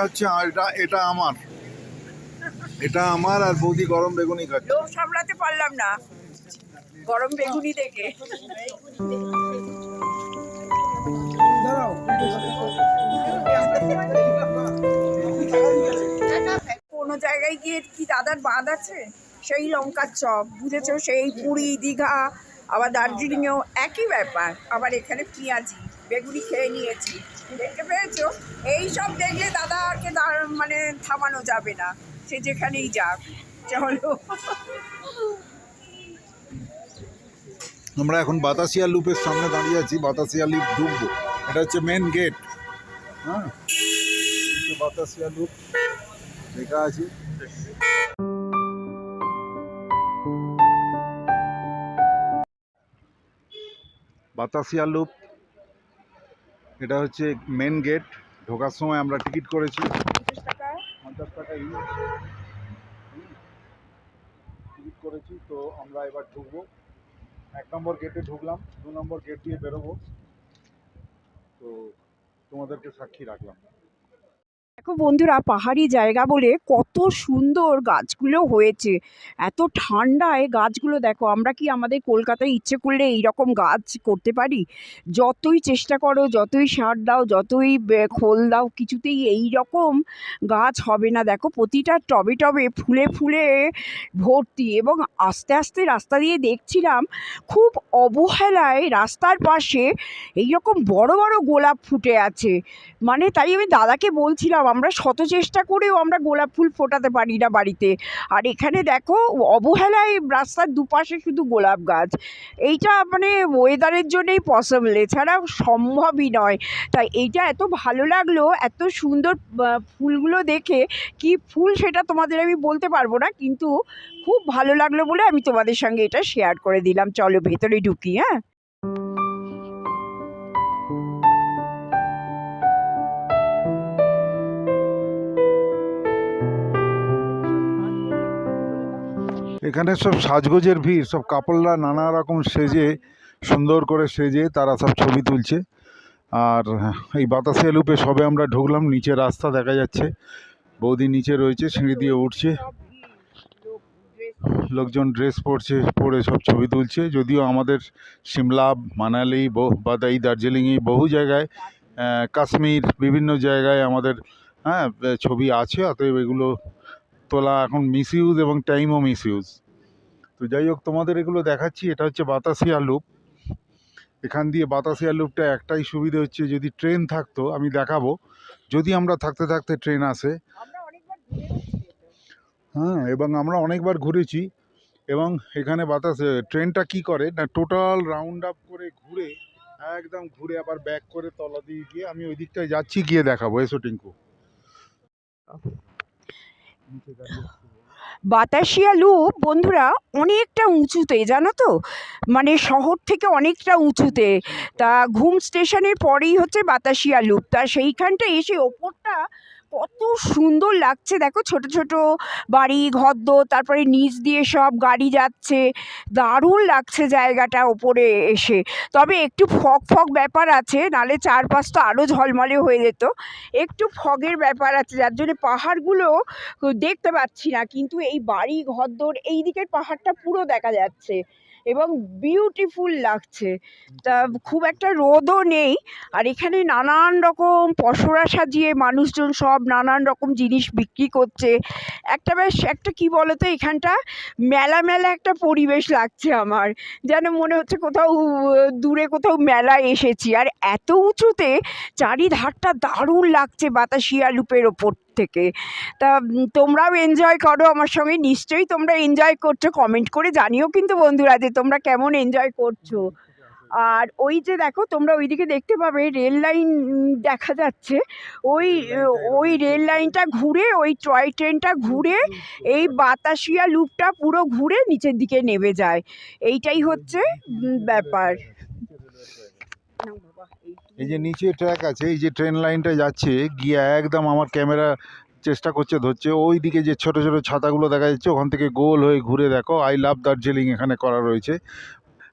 খাচ্ছে আর এটা এটা আমার। এটা আমার আর বৌদি গরম বেগুনি খাচ্ছে। লোভ সামলাতে পারলাম না। গরম বেগুনি দেখে। কোনো জায়গায় গিয়ে কি দাদার বাঁধ আছে? সেই লঙ্কার চপ বুঝেছ? সেই পুরী দীঘা আবার দার্জিলিংয়েও একই ব্যাপার। আবার এখানে পেঁয়াজি বেগুনি খেয়ে নিয়েছি। দেখতে পেয়েছ? এইসব দেখলে দাদাকে মানে থামানো যাবে না। সে যেখানেই যাক, চলো। আমরা এখন বাতাসিয়া লুপের সামনে দাঁড়িয়ে আছি, বাতাসিয়া লুপ ঢুকবো এটা হচ্ছে মেন গেট হ্যাঁ? বাতাসিয়া লুপ। লেখা আছে। বাতাসিয়া লুপ। এটা হচ্ছে মেন গেট ঢোকার সময় আমরা টিকিট করেছি। পঞ্চাশ টাকা। টিকিট করেছি তো আমরা এবার ঢুকবো। এক নম্বর গেটে ঢুকলাম দু নম্বর গেট দিয়ে বেরোবো। তো তোমাদেরকে সাক্ষী রাখলাম। দেখো বন্ধুরা, পাহাড়ি জায়গা বলে কত সুন্দর গাছগুলো হয়েছে। এত ঠান্ডায় গাছগুলো দেখো, আমরা কি আমাদের কলকাতায় ইচ্ছে করলে এইরকম গাছ করতে পারি? যতই চেষ্টা করো, যতই সার দাও, যতই খোল দাও, কিছুতেই এই রকম গাছ হবে না। দেখো প্রতিটা টবে টবে ফুলে ফুলে ভর্তি এবং আস্তে আস্তে রাস্তা দিয়ে দেখছিলাম খুব অবহেলায় রাস্তার পাশে এইরকম বড় বড় গোলাপ ফুটে আছে। মানে তাই আমি দাদাকে বলছিলাম আমরা শত চেষ্টা করেও আমরা গোলাপ ফুল ফোটাতে পারি না বাড়িতে। আর এখানে দেখো, অবহেলায় রাস্তার দুপাশে শুধু গোলাপ গাছ। এইটা মানে ওয়েদারের জন্যই পসিবল এছাড়া সম্ভবই নয়। তাই এইটা এত ভালো লাগল, এত সুন্দর ফুলগুলো দেখে। কি ফুল সেটা তোমাদের আমি বলতে পারব না, কিন্তু খুব ভালো লাগল বলে আমি তোমাদের সঙ্গে এটা শেয়ার করে দিলাম। চলো ভেতরে ঢুকি হ্যাঁ? এখানে সব সাজগোজের ভিড়, সব কাপড়রা নানা রকম সেজে, সুন্দর করে সেজে তারা সব ছবি তুলছে। আর এই বাতাসে লুপে সবে আমরা ঢুকলাম, নিচে রাস্তা দেখা যাচ্ছে। বৌদি নিচে রয়েছে, সিঁড়ি দিয়ে উঠছে। লোকজন ড্রেস পরছে, পরে সব ছবি তুলছে। যদিও আমাদের সিমলা, মানালি বা এই দার্জিলিংয়ে বহু জায়গায় কাশ্মীর বিভিন্ন জায়গায় আমাদের হ্যাঁ ছবি আছে, অতএব এগুলো তোলা এখন মিস ইউজ এবং টাইমও মিস ইউজ তো যাই হোক, তোমাদের এগুলো দেখাচ্ছি, এটা হচ্ছে বাতাসিয়া লুপ এখান দিয়ে বাতাসিয়া লুপটা একটাই সুবিধে হচ্ছে, যদি ট্রেন থাকতো, আমি দেখাবো যদি আমরা থাকতে থাকতে ট্রেন আসে। হ্যাঁ এবং আমরা অনেকবার ঘুরেছি, এবং এখানে বাতাস ট্রেনটা কি করে না টোটাল রাউন্ড আপ করে ঘুরে, একদম ঘুরে আবার ব্যাক করে তলা দিয়ে গিয়ে আমি ওই দিকটায় যাচ্ছি, গিয়ে দেখাবো এসো টিঙ্কু। বাতাসিয়া লুপ বন্ধুরা, অনেকটা উঁচুতে, জানো তো? মানে শহর থেকে অনেকটা উঁচুতে। তা ঘুম স্টেশনের পরেই হচ্ছে বাতাসিয়া লুপ তা সেইখানটা এসে ওপরটা কত সুন্দর লাগছে। দেখো ছোট ছোট বাড়ি, ঘরদোর, তারপরে নিচ দিয়ে সব গাড়ি যাচ্ছে। দারুণ লাগছে জায়গাটা ওপরে এসে। তবে একটু ফগ ফগ ব্যাপার আছে, নালে চারপাশ তো আরও ঝলমলে হয়ে যেত। একটু ফগের ব্যাপার আছে, যার জন্য পাহাড়গুলো দেখতে পাচ্ছি না। কিন্তু এই বাড়ি, ঘরদোর এই দিকের পাহাড়টা পুরো দেখা যাচ্ছে। এবং বিউটিফুল লাগছে। তা খুব একটা রোদও নেই, আর এখানে নানান রকম পসরা সাজিয়ে মানুষজন সব নানান রকম জিনিস বিক্রি করছে। একটা বেশ, একটা কি বলতো, এখানটা মেলা মেলা একটা পরিবেশ লাগছে আমার। যেন মনে হচ্ছে কোথাও, দূরে কোথাও মেলা এসেছি। আর এত উঁচুতে চারিধারটা দারুণ লাগছে বাতাসিয়া লুপের ওপর থেকে। তা তোমরাও এনজয় করো আমার সঙ্গে। নিশ্চয়ই তোমরা এনজয় করছ। কমেন্ট করে জানিও কিন্তু বন্ধুরা যে তোমরা কেমন এনজয় করছ। আর ওই যে দেখো তোমরা ওইদিকে দেখতে পাবে রেল লাইন দেখা যাচ্ছে। ওই ওই রেল লাইনটা ঘুরে ওই টয় ট্রেনটা ঘুরে এই বাতাসিয়া লুপটা পুরো ঘুরে নিচের দিকে নেমে যায়। এইটাই হচ্ছে ব্যাপার। এই যে নিচে ট্র্যাক আছে, এই যে ট্রেন লাইনটা যাচ্ছে, গিয়ে একদম আমার ক্যামেরা চেষ্টা করছে, ধরছে। ওই দিকে যে ছোট ছোট ছাতাগুলো দেখা যাচ্ছে, ওখান থেকে গোল হয়ে ঘুরে দেখো আই লাভ দার্জিলিং এখানে করা রয়েছে।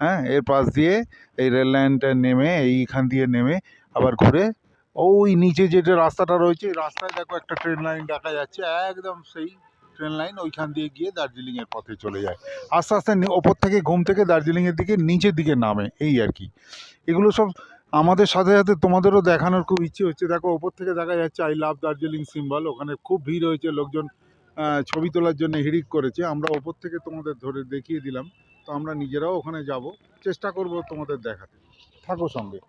হ্যাঁ এর পাশ দিয়ে এই রেল লাইনটা নেমে, এইখান দিয়ে নেমে আবার ঘুরে, ওই নিচে যেটা রাস্তাটা রয়েছে রাস্তায় দেখো একটা ট্রেন লাইন দেখা যাচ্ছে, একদম সেই ট্রেন লাইন ওইখান দিয়ে গিয়ে দার্জিলিংয়ের পথে চলে যায়। আস্তে আস্তে ওপর থেকে, ঘুম থেকে দার্জিলিংয়ের দিকে, নিচের দিকে নামে, এই আর কি। এগুলো সব আমাদের সাথে সাথে তোমাদেরও দেখানোর খুব ইচ্ছে হচ্ছে। দেখো, ওপর থেকে দেখা যাচ্ছে আই লাভ দার্জিলিং সিম্বল। ওখানে খুব ভিড় হয়েছে, লোকজন ছবি তোলার জন্য হিড়িক করেছে। আমরা ওপর থেকে তোমাদের ধরে দেখিয়ে দিলাম। তো আমরা নিজেরাও ওখানে যাব। চেষ্টা করব তোমাদের দেখাতে। থাকো সঙ্গে।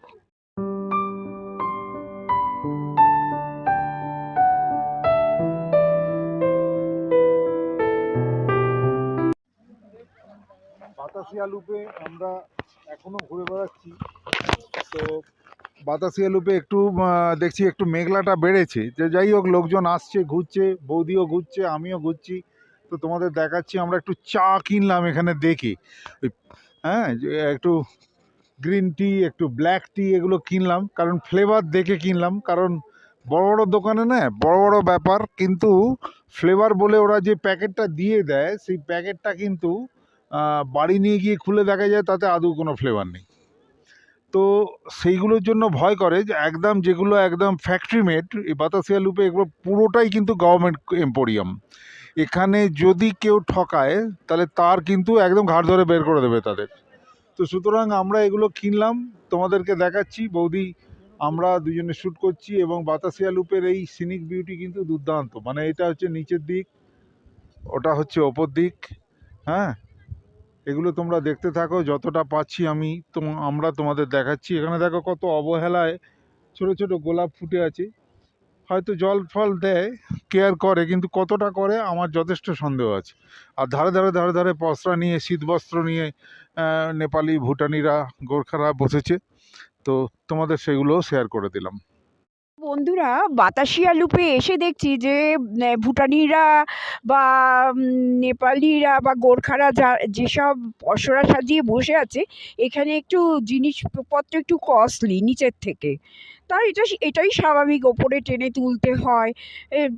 বাতাসিয়া লুপে আমরা এখনও ঘুরে বেড়াচ্ছি। তো বাতাসিয়া লুপে একটু দেখছি একটু মেঘলাটা বেড়েছে। যে যাই হোক, লোকজন আসছে, ঘুরছে, বৌদিও ঘুরছে, আমিও ঘুরছি। তো তোমাদের দেখাচ্ছি, আমরা একটু চা কিনলাম এখানে দেখে। হ্যাঁ একটু গ্রিন টি, একটু ব্ল্যাক টি এগুলো কিনলাম। কারণ ফ্লেভার দেখে কিনলাম। কারণ বড় বড় দোকানে না, বড় বড় ব্যাপার। কিন্তু ফ্লেভার বলে ওরা যে প্যাকেটটা দিয়ে দেয়, সেই প্যাকেটটা কিন্তু বাড়ি নিয়ে গিয়ে খুলে দেখা যায়, তাতে আদৌ কোনো ফ্লেভার নেই। তো সেইগুলোর জন্য ভয় করে যে একদম যেগুলো একদম ফ্যাক্টরি মেড এই বাতাসিয়া লুপে এগুলো পুরোটাই কিন্তু গভর্নমেন্ট এম্পোরিয়াম এখানে যদি কেউ ঠকায়, তাহলে তার কিন্তু একদম ঘাড় ধরে বের করে দেবে তাদের। তো সুতরাং আমরা এগুলো কিনলাম, তোমাদেরকে দেখাচ্ছি। বৌদি, আমরা দুজনে শ্যুট করছি এবং বাতাসিয়া লুপের এই সিনিক বিউটি কিন্তু দুর্দান্ত। মানে এটা হচ্ছে নিচের দিক, ওটা হচ্ছে ওপর দিক হ্যাঁ? এগুলো তোমরা দেখতে থাকো, যতটা পাচ্ছি আমি তোম, আমরা তোমাদের দেখাচ্ছি। এখানে দেখো কত অবহেলায় ছোট ছোট গোলাপ ফুটে আছে। হয়তো জল ফল দেয়, কেয়ার করে, কিন্তু কতটা করে আমার যথেষ্ট সন্দেহ আছে। আর ধারে ধারে ধারে ধারে পসরা নিয়ে, শীতবস্ত্র নিয়ে নেপালি ভুটানিরা গোর্খারা বসেছে। তো তোমাদের সেগুলোও শেয়ার করে দিলাম। বন্ধুরা বাতাসিয়া লুপে এসে দেখছি যে ভুটানিরা বা নেপালিরা বা গোর্খারা যা, যেসব পশরা সাজিয়ে বসে আছে, এখানে একটু জিনিসপত্র একটু কস্টলি নিচের থেকে। তা এটা এটাই স্বাভাবিক ওপরে টেনে তুলতে হয়।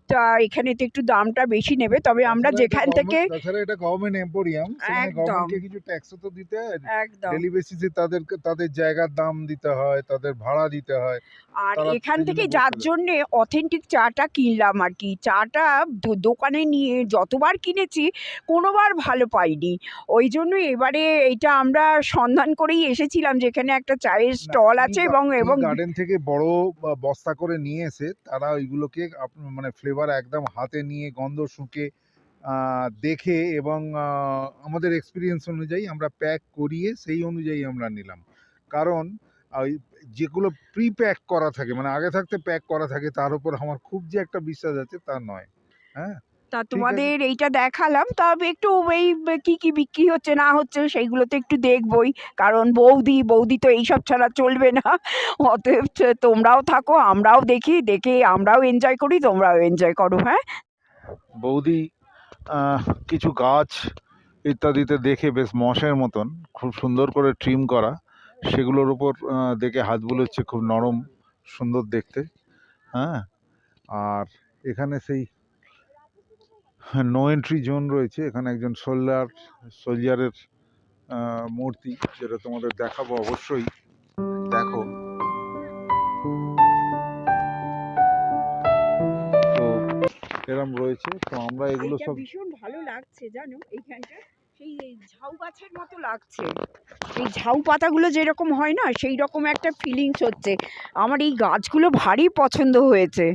তা এখানে তো একটু দামটা বেশি নেবে তবে আমরা যেখান থেকে government- তাছাড়া এটা গভর্নমেন্ট এম্পোরিয়াম গভর্নমেন্টকে কিছু ট্যাক্সও তো দিতে হয়। একদম। ডেলি বেসিসে তাদেরকে তাদের জায়গার দাম দিতে হয় তাদের ভাড়া দিতে হয়। আর এখান থেকে যার। জন্যে অথেন্টিক চাটা কিনলাম আর কি চাটা দোকানে নিয়ে যতবার কিনেছি কোনোবার ভালো পাইনি। ওই জন্য এবারে এইটা আমরা সন্ধান করেই এসেছিলাম যেখানে একটা চায়ের স্টল আছে এবং এবং গার্ডেন থেকে বড় বস্তা করে নিয়ে এসে তারা ওইগুলোকে মানে ফ্লেভার একদম হাতে নিয়ে গন্ধ শুঁকে দেখে এবং আমাদের এক্সপিরিয়েন্স অনুযায়ী আমরা প্যাক করিয়ে সেই অনুযায়ী আমরা নিলাম। কারণ ওই যেগুলো প্রি প্যাক করা থাকে মানে আগে থাকতে প্যাক করা থাকে, তার উপর আমার খুব যে একটা বিশ্বাস আছে তা নয়। হ্যাঁ? তা তোমাদের এইটা দেখালাম। তবে একটু এই কি কি বিক্রি হচ্ছে না হচ্ছে সেইগুলো তো একটু দেখবই। কারণ বৌদি বৌদি তো এইসব ছাড়া চলবে না। অতএব তোমরাও থাকো আমরাও দেখি দেখে আমরাও এনজয় করি তোমরাও এনজয় করো হ্যাঁ? বৌদি কিছু গাছ ইত্যাদিতে দেখে বেশ মশের মতন খুব সুন্দর করে ট্রিম করা। সেগুলোর উপর দেখে হাত বুলোচ্ছে খুব নরম সুন্দর দেখতে হ্যাঁ? আর এখানে সেই নো এন্ট্রি জোন রয়েছে এখানে একজন সোলজার সোলজারের মূর্তি যেটা তোমাদের দেখাবো অবশ্যই। দেখো। তো এরম রয়েছে তো আমরা এগুলো সব ভীষণ ভালো লাগছে জানো? এইখানটা সেই ঝাউ গাছের মতো লাগছে। এই ঝাউ পাতাগুলো যেরকম হয় না সেই রকম একটা ফিলিংস হচ্ছে। আমার এই গাছগুলো ভারী পছন্দ হয়েছে।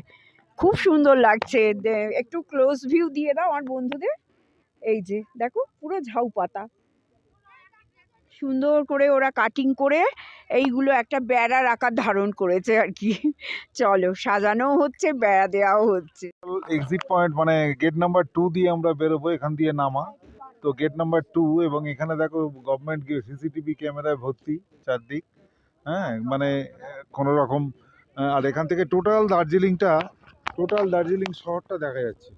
খুব সুন্দর লাগছে। একটু ক্লোজ ভিউ দিয়ে দাও আমার বন্ধুদের। এই যে, দেখো, পুরো ঝাউ পাতা। সুন্দর করে ওরা কাটিং করে এইগুলো একটা বেড়ার আকার ধারণ করেছে আর কি। চলো, সাজানোও হচ্ছে, বেড়া দেওয়াও হচ্ছে। এক্সিট পয়েন্ট মানে গেট নাম্বার টু দিয়ে আমরা বেরোবো, এখান দিয়ে নামা। তো গেট নাম্বার টু এবং এখানে দেখো গভর্নমেন্ট সিসিটিভি ক্যামেরায় ভর্তি চারদিক। হ্যাঁ মানে কোনো রকম আর এখান থেকে টোটাল দার্জিলিংটা টোটাল দার্জিলিং শহরটা দেখা যাচ্ছে।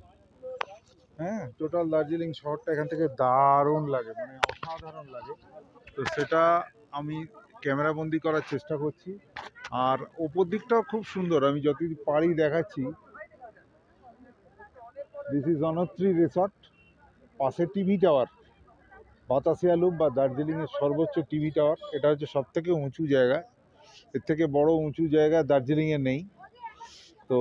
হ্যাঁ টোটাল দার্জিলিং শহরটা এখান থেকে দারুণ লাগে মানে অসাধারণ লাগে। তো সেটা আমি ক্যামেরাবন্দি করার চেষ্টা করছি। আর ওপর দিকটাও খুব সুন্দর, আমি যতদিন পারি দেখাচ্ছি। দিস ইজ অনত্রি রিসর্ট পাশে টিভি টাওয়ার বাতাসিয়া লুপ বা দার্জিলিংয়ের সর্বোচ্চ টিভি টাওয়ার এটা হচ্ছে সব থেকে উঁচু জায়গা। এর থেকে বড় উঁচু জায়গা দার্জিলিংয়ে নেই। তো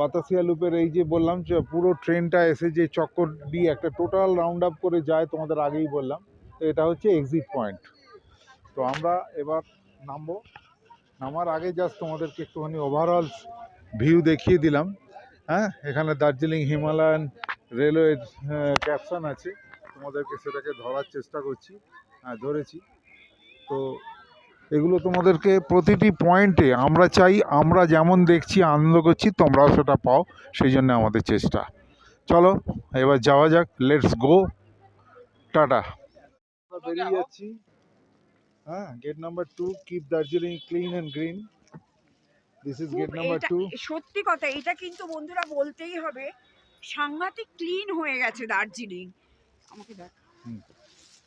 বাতাসিয়া লুপের এই যে বললাম, যে পুরো ট্রেনটা এসে যে চক্কর দিয়ে একটা টোটাল রাউন্ড আপ করে যায় তোমাদের আগেই বললাম, তো এটা হচ্ছে এক্সিট পয়েন্ট তো আমরা এবার নামবো। নামার আগে জাস্ট তোমাদেরকে একটুখানি ওভারঅল ভিউ দেখিয়ে দিলাম। হ্যাঁ এখানে দার্জিলিং হিমালয়ান রেলওয়ের ক্যাপশন আছে। তোমাদেরকে সেটাকে ধরার চেষ্টা করছি হ্যাঁ ধরেছি। তো এগুলো তোমাদেরকে প্রতিটি পয়েন্টে আমরা চাই আমরা যেমন দেখছি আনন্দ করছি তোমরাও সেটা পাও সেই জন্য আমাদের চেষ্টা। চলো এবার যাওয়া যাক লেটস গো টাটা। বেরিয়ে যাচ্ছি। হ্যাঁ gate number two keep Darjeeling clean and green this is gate number two সত্যি কথা এটা কিন্তু বন্ধুরা বলতেই হবে সাংঘাতিক ক্লিন হয়ে গেছে দার্জিলিং আমাকে দেখ। হুম।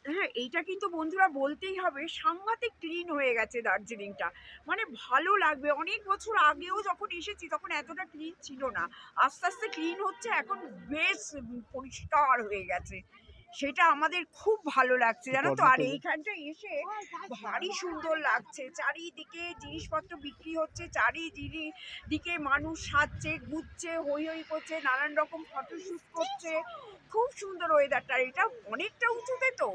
হ্যাঁ এইটা কিন্তু বন্ধুরা বলতেই হবে, সাংঘাতিক ক্লিন হয়ে গেছে দার্জিলিংটা। মানে ভালো লাগবে। অনেক বছর আগেও যখন এসেছি তখন এতটা ক্লিন ছিল না। আস্তে আস্তে ক্লিন হচ্ছে, এখন বেশ পরিষ্কার হয়ে গেছে। সেটা আমাদের খুব ভালো লাগছে জানো তো? আর এইখানটা এসে ভারী সুন্দর লাগছে। চারিদিকে জিনিসপত্র বিক্রি হচ্ছে চারিদিকে মানুষ সাজছে ঘুরছে হই হই করছে নানান রকম ফটোশ্যুট করছে। খুব সুন্দর ওয়েদারটা এটা অনেকটা উঁচুতে তো।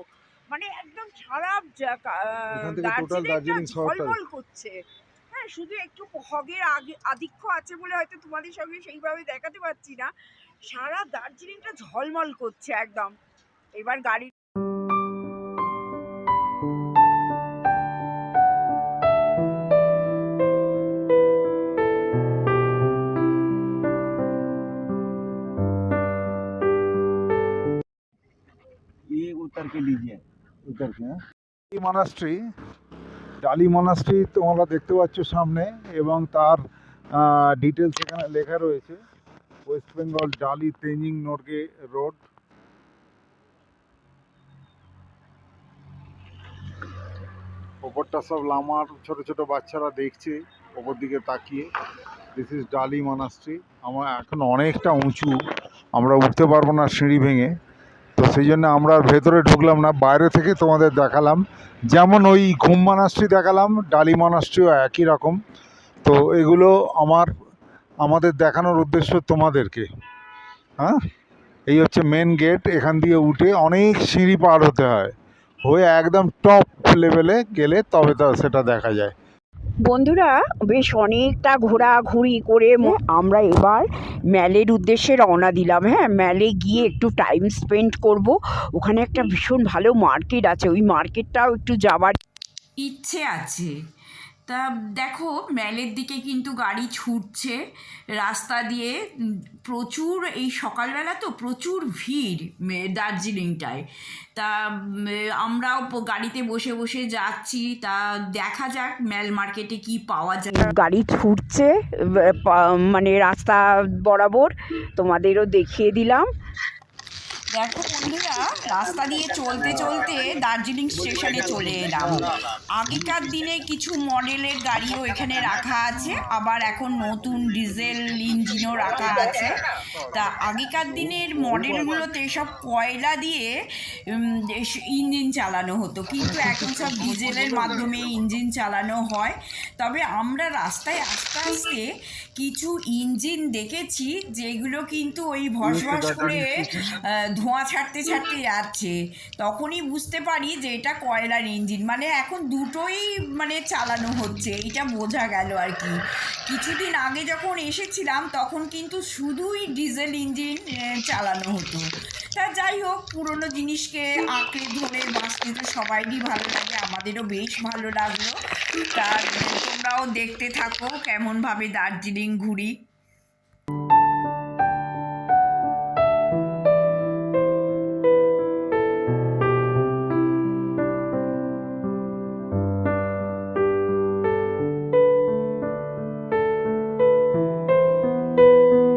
মানে একদম সারা দার্জিলিংটা দার্জিলিং ঝলমল করছে। হ্যাঁ শুধু একটু হগের আগে আধিক্য আছে বলে হয়তো তোমাদের সঙ্গে সেইভাবে দেখাতে পারছি না। সারা দার্জিলিংটা ঝলমল করছে একদম। এবার গাড়ি লিজিয়ে ডালি মনাস্ট্রি তোমরা দেখতে সামনে এবং তার ডিটেলস এখানে লেখা রয়েছে ওয়েস্ট বেঙ্গল ডালি তেঞ্জিং নর্গে রোড ওপরটা সব লামার ছোট ছোট বাচ্চারা দেখছে, ওপর দিকে তাকিয়ে। দিস ইজ ডালি মনাস্ট্রি আমার এখন অনেকটা উঁচু, আমরা উঠতে পারব না সিঁড়ি ভেঙে। তো সেই জন্য আমরা ভেতরে ঢুকলাম না, বাইরে থেকে তোমাদের দেখালাম। যেমন ওই ঘুম মনাস্ট্রি দেখালাম ডালি মনাস্ট্রিও একই রকম। তো এগুলো আমার, আমাদের দেখানোর উদ্দেশ্য তোমাদেরকে। হ্যাঁ? এই হচ্ছে মেন গেট এখান দিয়ে উঠে অনেক সিঁড়ি পার হতে হয়। হয়ে একদম টপ লেভেলে গেলে তবে তো সেটা দেখা যায়। বন্ধুরা বেশ অনেকটা ঘোরাঘুরি করে ম- আমরা এবার ম্যালের উদ্দেশ্যে রওনা দিলাম। হ্যাঁ ম্যালে গিয়ে একটু টাইম স্পেন্ড করব। ওখানে একটা ভীষণ ভালো মার্কেট আছে। ওই মার্কেটটাও একটু যাবার ইচ্ছে আছে। তা দেখো, ম্যালের দিকে কিন্তু গাড়ি ছুটছে। রাস্তা দিয়ে প্রচুর এই সকালবেলা তো প্রচুর ভিড় দার্জিলিংটায়। তা আমরাও গাড়িতে বসে বসে যাচ্ছি। তা দেখা যাক ম্যাল মার্কেটে কি পাওয়া যায়। গাড়ি ছুটছে মানে রাস্তা বরাবর তোমাদেরও দেখিয়ে দিলাম। দেখো বন্ধুরা রাস্তা দিয়ে চলতে চলতে দার্জিলিং স্টেশনে চলে এলাম। আগেকার দিনে কিছু মডেলের গাড়িও এখানে রাখা আছে আবার এখন নতুন ডিজেল ইঞ্জিনও রাখা আছে। তা আগেকার দিনের মডেলগুলোতে সব কয়লা দিয়ে ইঞ্জিন চালানো হতো। কিন্তু এখন সব ডিজেলের মাধ্যমে ইঞ্জিন চালানো হয়। তবে আমরা রাস্তায় আস্তে আস্তে কিছু ইঞ্জিন দেখেছি যেগুলো কিন্তু ওই ভস ভস করে ধোঁয়া ছাড়তে ছাড়তে যাচ্ছে, তখনই বুঝতে পারি যে এটা কয়লার ইঞ্জিন। মানে এখন দুটোই মানে চালানো হচ্ছে এটা বোঝা গেল আর কি। কিছুদিন আগে যখন এসেছিলাম, তখন কিন্তু শুধুই ডিজেল ইঞ্জিন চালানো হতো। তা যাই হোক, পুরনো জিনিসকে আঁকড়ে ধরে বাঁচতে তো সবাইরই ভালো লাগে, আমাদেরও বেশ ভালো লাগল। তা তোমরাও দেখতে থাকো কেমনভাবে দার্জিলিং ঘুরি।